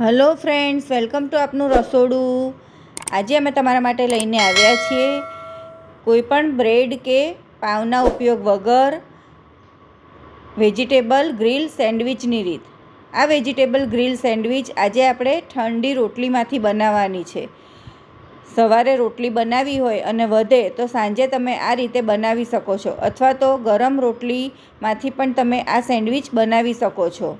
Hello friends, welcome to આપનું રસોડું. આજે અમે તમારા માટે લઈને આવ્યા છીએ કોઈપણ બ્રેડ કે પાવના ઉપયોગ વગર વેજીટેબલ ગ્રીલ સેન્ડવિચની રીત. આ વેજીટેબલ ગ્રીલ સેન્ડવિચ આજે આપણે ઠંડી રોટલીમાંથી બનાવવાની છે. સવારે રોટલી બનાવી હોય અને વધે તો સાંજે તમે આ રીતે બનાવી શકો છો. અથવા તો ગરમ રોટલીમાંથી પણ તમે આ સેન્ડવિચ બનાવી શકો છો.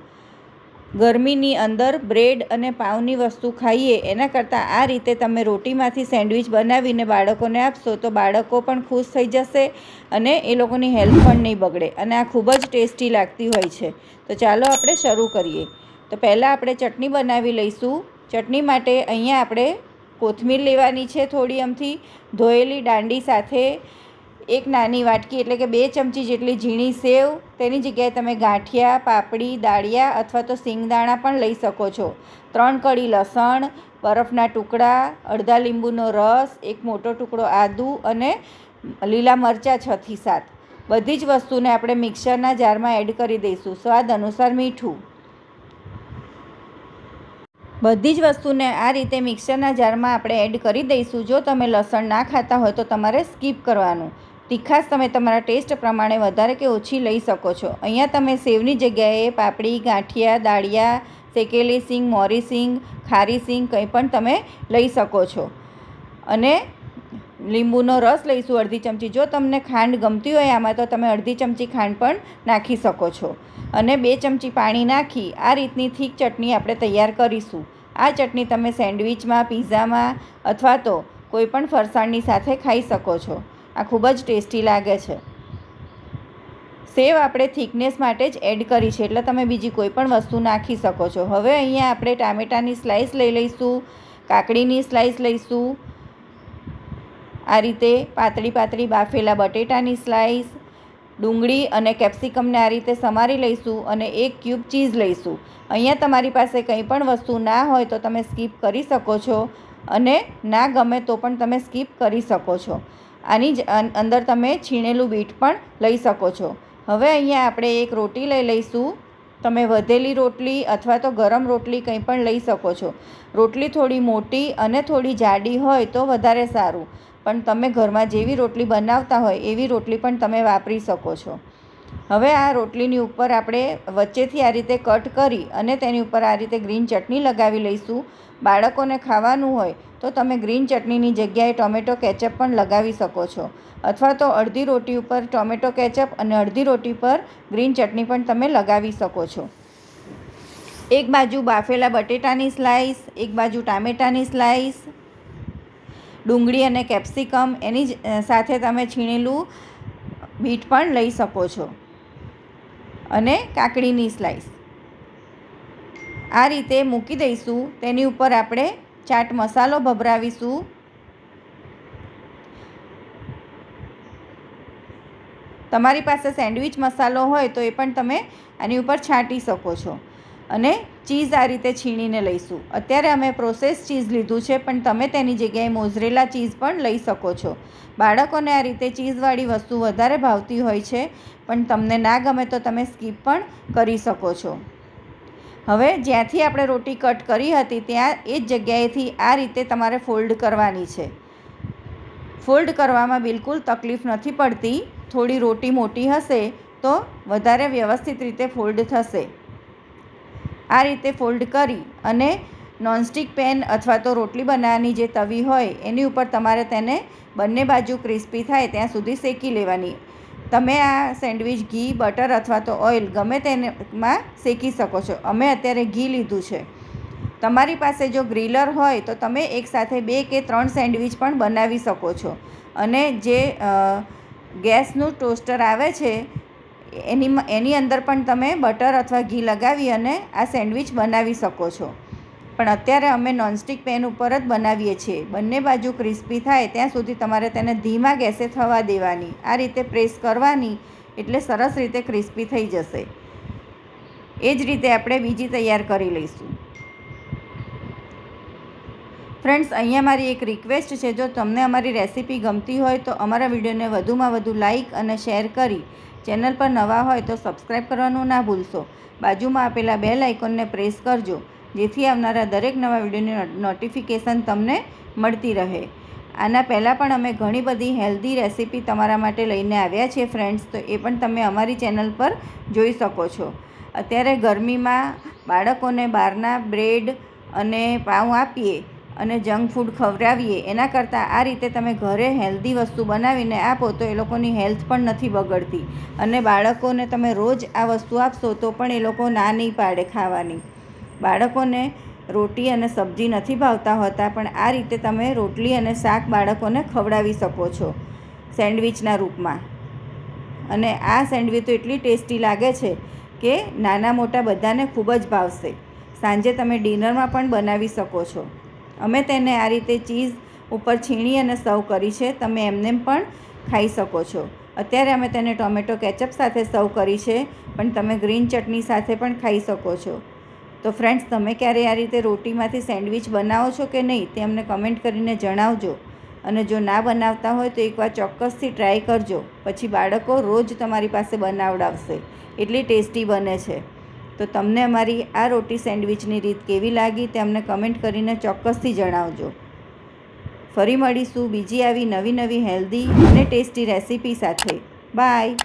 ગરમીની અંદર બ્રેડ અને પાઉની વસ્તુ ખાઈએ, એના કરતાં આ રીતે તમે રોટીમાંથી સેન્ડવિચ બનાવીને બાળકોને આપશો તો બાળકો પણ ખુશ થઈ જશે અને એ લોકોની હેલ્થ પણ નહીં બગડે અને આ ખૂબ જ ટેસ્ટી લાગતી હોય છે. તો ચાલો આપણે શરૂ કરીએ. તો પહેલાં આપણે ચટણી બનાવી લઈશું. ચટણી માટે અહીંયા આપણે કોથમીર લેવાની છે થોડી અમથી. ધોયેલી દાંડી સાથે એક નાની વાટકી એટલે કે બે ચમચી જેટલી ઝીણી સેવ, તેની જગ્યાએ તમે ગાંઠિયા, પાપડી, દાળિયા અથવા તો સિંગદાણા પણ લઈ શકો છો. ત્રણ કળી લસણ, બરફના ટુકડા, અડધા લીંબુનો રસ, એક મોટો ટુકડો આદુ અને લીલા મરચાં છથી સાત. બધી જ વસ્તુને આપણે મિક્સરના જારમાં એડ કરી દઈશું. સ્વાદ અનુસાર મીઠું. બધી જ વસ્તુને આ રીતે મિક્સરના જારમાં આપણે એડ કરી દઈશું. જો તમે લસણ ના ખાતા હોય તો તમારે સ્કીપ કરવાનું. તીખાશ તમે તમારા ટેસ્ટ પ્રમાણે વધારે કે ઓછી લઈ શકો છો. અહીંયા તમે સેવની જગ્યાએ પાપડી, ગાંઠિયા, દાળિયા, શેકેલી સિંગ, મોરી સિંગ, ખારી સિંગ કંઈ પણ તમે લઈ શકો છો. અને લીંબુનો રસ લઈશું અડધી ચમચી. જો તમને ખાંડ ગમતી હોય આમાં તો તમે અડધી ચમચી ખાંડ પણ નાખી શકો છો. અને બે ચમચી પાણી નાખી આ રીતની થીક ચટણી આપણે તૈયાર કરીશું. આ ચટણી તમે સેન્ડવિચમાં, પીઝામાં અથવા તો કોઈપણ ફરસાણની સાથે ખાઈ શકો છો. આ ખૂબ જ ટેસ્ટી લાગે છે. સેવ આપણે થિકનેસ માટે જ એડ કરી છે, એટલે તમે બીજી કોઈ પણ વસ્તુ નાખી શકો છો. હવે અહીંયા આપણે ટામેટાની સ્લાઈસ લઈ લઈશું, કાકડીની સ્લાઈસ લઈશું, આ રીતે પાતળી પાતળી બાફેલા બટેટાની સ્લાઈસ ડુંગળી અને કેપ્સિકમને આ રીતે સમારી લઈશું અને એક ક્યુબ ચીઝ લઈશું. અહીંયા તમારી પાસે કંઈ પણ વસ્તુ ના હોય તો તમે સ્કીપ કરી શકો છો અને ના ગમે તો પણ તમે સ્કીપ કરી શકો છો. આની જ અંદર તમે છીણેલું બીટ પણ લઈ શકો છો. હવે અહીંયા આપણે એક રોટી લઈ લઈશું. તમે વધેલી રોટલી અથવા તો ગરમ રોટલી કંઈ પણ લઈ શકો છો. રોટલી થોડી મોટી અને થોડી જાડી હોય તો વધારે સારું. પણ તમે ઘરમાં જેવી રોટલી બનાવતા હોય એવી રોટલી પણ તમે વાપરી શકો છો. હવે આ રોટલીની ઉપર આપણે વચ્ચેથી આ રીતે કટ કરી અને તેની ઉપર આ રીતે ગ્રીન ચટણી લગાવી લઈશું. બાળકોને ખાવાનું હોય તો તમે ગ્રીન ચટણીની જગ્યાએ ટોમેટો કેચઅપ પણ લગાવી શકો છો. અથવા તો અડધી રોટી ઉપર ટોમેટો કેચઅપ અને અડધી રોટી પર ગ્રીન ચટણી પણ તમે લગાવી શકો છો. એક બાજુ બાફેલા બટેટાની સ્લાઈસ એક બાજુ ટામેટાની સ્લાઈસ ડુંગળી અને કેપ્સિકમ એની સાથે તમે છીણેલું બીટ પણ લઈ શકો છો. અને કાકડીની સ્લાઈસ આ રીતે મૂકી દઈશું. તેની ઉપર આપણે ચાટ મસાલો ભભરાવીશું. તમારી પાસે સેન્ડવિચ મસાલો હોય તો એ પણ તમે આની ઉપર છાંટી શકો છો. અને ચીઝ આ રીતે છીણીને લઈશું. અત્યારે અમે પ્રોસેસ ચીઝ લીધું છે, પણ તમે તેની જગ્યાએ મોઝરેલા ચીઝ પણ લઈ શકો છો. બાળકોને આ રીતે ચીઝવાળી વસ્તુ વધારે ભાવતી હોય છે, પણ તમને ના ગમે તો તમે સ્કીપ પણ કરી શકો છો. હવે જ્યાંથી આપણે રોટી કટ કરી હતી, ત્યાં એ જ જગ્યાએથી આ રીતે તમારે ફોલ્ડ કરવાની છે. ફોલ્ડ કરવામાં બિલકુલ તકલીફ નથી પડતી. થોડી રોટી મોટી હશે તો વધારે વ્યવસ્થિત રીતે ફોલ્ડ થશે. આ રીતે ફોલ્ડ કરી અને નોનસ્ટિક પેન અથવા તો રોટલી બનાવવાની જે તવી હોય, એની ઉપર તમારે તેને બંને બાજુ ક્રિસ્પી થાય ત્યાં સુધી શેકી લેવાની. તમે આ સેન્ડવિચ, ઘી, બટર અથવા તો ઓઇલ ગમે તેમાં શેકી શકો છો. અમે અત્યારે ઘી લીધું છે. તમારી પાસે જો ગ્રીલર હોય તો તમે એકસાથે બે કે ત્રણ સેન્ડવિચ પણ બનાવી શકો છો. અને જે ગેસનું ટોસ્ટર આવે છે એની એની અંદર પણ તમે બટર અથવા ઘી લગાવી અને આ સેન્ડવિચ બનાવી શકો છો. પણ અત્યારે અમે નોનસ્ટિક પેન ઉપર જ બનાવીએ છીએ. બંને બાજુ ક્રિસ્પી થાય, ત્યાં સુધી તમારે તેને ધીમા ગેસે થવા દેવાની. આ રીતે પ્રેસ કરવાની એટલે સરસ રીતે ક્રિસ્પી થઈ જશે. એ જ રીતે આપણે બીજી તૈયાર કરી લઈશું. ફ્રેન્ડ્સ, અહીંયા મારી એક રિક્વેસ્ટ છે. જો તમને અમારી રેસીપી ગમતી હોય તો અમારા વિડીયોને વધુમાં વધુ લાઇક અને શેર કરી ચેનલ પર નવા હોય તો સબસ્ક્રાઈબ કરવાનું ના ભૂલશો. બાજુમાં આપેલા બે લાઇકોનને પ્રેસ કરજો, જેથી આવનારા દરેક નવા વિડીયોની નોટિફિકેશન તમને મળતી રહે. આના પહેલાં પણ અમે ઘણી બધી હેલ્ધી રેસીપી તમારા માટે લઈને આવ્યા છીએ ફ્રેન્ડ્સ, તો એ પણ તમે અમારી ચેનલ પર જોઈ શકો છો. અત્યારે ગરમીમાં બાળકોને બહારના બ્રેડ અને પાઉં આપીએ અને જંક ફૂડ ખવડાવીએ, એના કરતાં આ રીતે તમે ઘરે હેલ્ધી વસ્તુ બનાવીને આપો તો એ લોકોની હેલ્થ પણ નથી બગડતી. અને બાળકોને તમે રોજ આ વસ્તુ આપશો તો પણ એ લોકો ના નહીં પાડે ખાવાની. બાળકોને રોટી અને સબ્જી નથી ભાવતા હોતા, પણ આ રીતે તમે રોટલી અને શાક બાળકોને ખવડાવી શકો છો સેન્ડવિચના રૂપમાં. અને આ સેન્ડવિચ તો એટલી ટેસ્ટી લાગે છે કે નાના મોટા બધાને ખૂબ જ ભાવશે. સાંજે તમે ડિનરમાં પણ બનાવી શકો છો. અમે તેને આ રીતે ચીઝ ઉપર છીણી અને સર્વ કરી છે. તમે એમને પણ ખાઈ શકો છો. અત્યારે અમે તેને ટોમેટો કેચઅપ સાથે સર્વ કરી છે, પણ તમે ગ્રીન ચટણી સાથે પણ ખાઈ શકો છો. તો ફ્રેન્ડ્સ, તમે ક્યારે આ રીતે રોટીમાંથી સેન્ડવિચ બનાવો છો કે નહીં તે અમને કમેન્ટ કરીને જણાવજો. અને જો ના બનાવતા હોય તો એકવાર ચોક્કસથી ટ્રાય કરજો. પછી બાળકો રોજ તમારી પાસે બનાવડાવશે. એટલી ટેસ્ટી બને છે. તો તમને અમારી આ રોટી સેન્ડવિચની રીત કેવી લાગી તે અમને કમેન્ટ કરીને ચોક્કસથી જણાવજો. ફરી મળીશું બીજી આવી નવી નવી હેલ્ધી અને ટેસ્ટી રેસીપી સાથે. બાય.